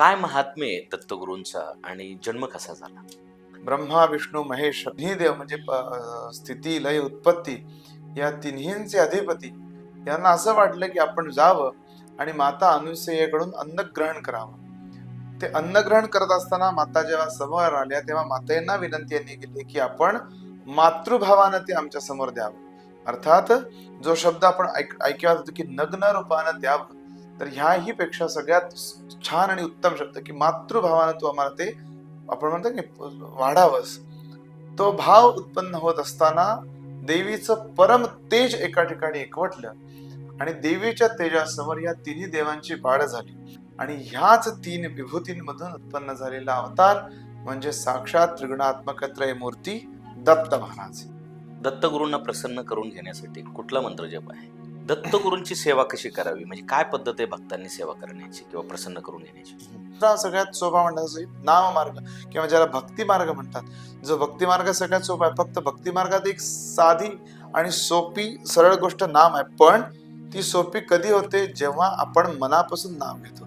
काय महात्म्य आहे दत्तगुरूंचा आणि जन्म कसा झाला? ब्रह्मा विष्णू महेश अग्निदेव देव म्हणजे प- स्थिती लय उत्पत्ती या तिन्हींचे अधिपती. यांना असं वाटलं की आपण जावं आणि माता अनुसयेकडून अन्न ग्रहण करावं. ते अन्न ग्रहण करत असताना माता जेव्हा समोर आल्या तेव्हा मातेंना विनंती यांनी केली की आपण मातृभावानं ते आमच्यासमोर द्यावं. अर्थात जो शब्द आपण ऐक ऐकत होतो की नग्न रूपानं द्यावं तर ह्याही पेक्षा सगळ्यात छान आणि उत्तम शब्द की मातृभावानं तू आम्हाला ते आपण म्हणतो की वाढावंस. तो भाव उत्पन्न होत असताना देवीचं परम तेज एका ठिकाणी एकवटलं आणि देवीच्या तेजासमोर या तिन्ही देवांची वाढ झाली. आणि ह्याच तीन विभूतींमधून उत्पन्न झालेला अवतार म्हणजे साक्षात त्रिगुणात्मक त्रय मूर्ती दत्त महाराज. दत्तगुरूंना प्रसन्न करून घेण्यासाठी कुठला मंत्र जप आहे? दत्तगुरूंची सेवा कशी करावी? म्हणजे काय पद्धत आहे भक्तांनी सेवा करण्याची किंवा प्रसन्न करून घेण्याची दुसरा सगळ्यात सोपा म्हणण्याचा नाम मार्ग किंवा ज्याला भक्ती मार्ग म्हणतात. जो भक्ती मार्ग सगळ्यात सोपा आहे फक्त भक्ती मार्गात एक साधी आणि सोपी सरळ गोष्ट नाम आहे. पण ती सोपी कधी होते? जेव्हा आपण मनापासून नाम घेतो.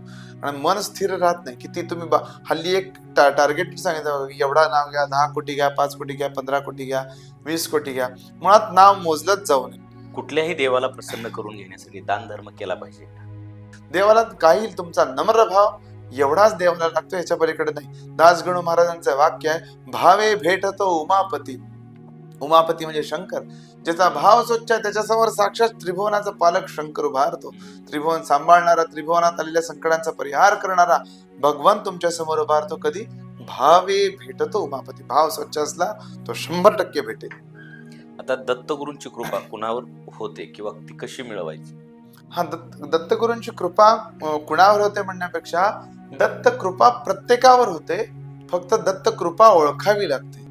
आणि मन स्थिर राहत नाही. किती तुम्ही बा- हल्ली एक टा- टार्गेट सांगितलं एवढा नाव घ्या दहा कोटी घ्या पाच कोटी घ्या पंधरा कोटी घ्या वीस कोटी घ्या. मुळात नाव मोजलंच जाऊ नये. कुठल्याही देवाला प्रसन्न करून घेण्यासाठी दान धर्म केला पाहिजे. देवाला काही तुमचा नम्र भाव एवढाच देवाला लागतो याच्या पलीकडे नाही. दासगणू महाराजांचं वाक्य आहे भावे भेटतो उमापती. उमापती म्हणजे शंकर. ज्याचा भाव स्वच्छ आहे त्याच्यासमोर साक्षात त्रिभुवनाचा पालक शंकर उभारतो त्रिभुवन सांभाळणारा त्रिभुवनात आलेल्या संकटांचा परिहार करणारा भगवान तुमच्यासमोर उभारतो कधी? भावे भेटतो उमापती. भाव स्वच्छ असला तो शंभर टक्के भेटेल. आता दत्तगुरूंची कृपा कुणावर होते किंवा ती कशी मिळवायची? हा दत्त दत्तगुरूंची कृपा कुणावर होते म्हणण्यापेक्षा दत्त कृपा प्रत्येकावर होते फक्त दत्त कृपा ओळखावी लागते.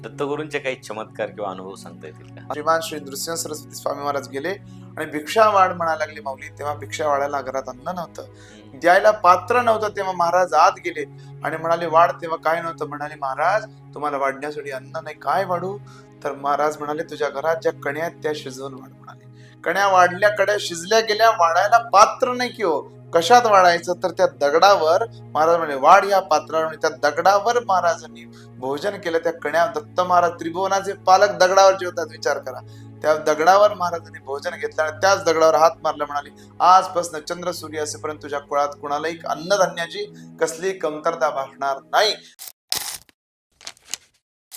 दत्तगुरूंचे काही चमत्कार किंवा अनुभव सांगता येतील का? श्रीमान श्री नृसिंह सरस्वती स्वामी महाराज गेले आणि भिक्षा वाढ म्हणायला लागली माऊली. तेव्हा भिक्षा वाढायला घरात अन्न नव्हतं. द्यायला पात्र नव्हतं तेव्हा महाराज आत गेले आणि म्हणाले वाढ तेव्हा काय नव्हतं? म्हणाले महाराज तुम्हाला वाढण्यासाठी अन्न नाही. काय वाढू? तर महाराज म्हणाले तुझ्या घरात ज्या कण्या आहेत त्या शिजवून वाढ म्हणाले. कण्या वाढल्या कड्या शिजल्या गेल्या वाढायला पात्र नाही की हो. कशात वाढायचं? तर त्या दगडावर महाराज म्हणे वाढ या पात्रावर. त्या दगडावर महाराजांनी भोजन केलं. त्या कण्या दत्त महाराज त्रिभुवनाचे पालक दगडावर जेवतात विचार करा. त्या दगडावर महाराजांनी भोजन घेतलं आणि त्याच दगडावर हात मारला म्हणाले आजपासून चंद्र सूर्य असेपर्यंत तुझ्या कुळात कुणालाही अन्नधान्याची कसली कमतरता भासणार नाही.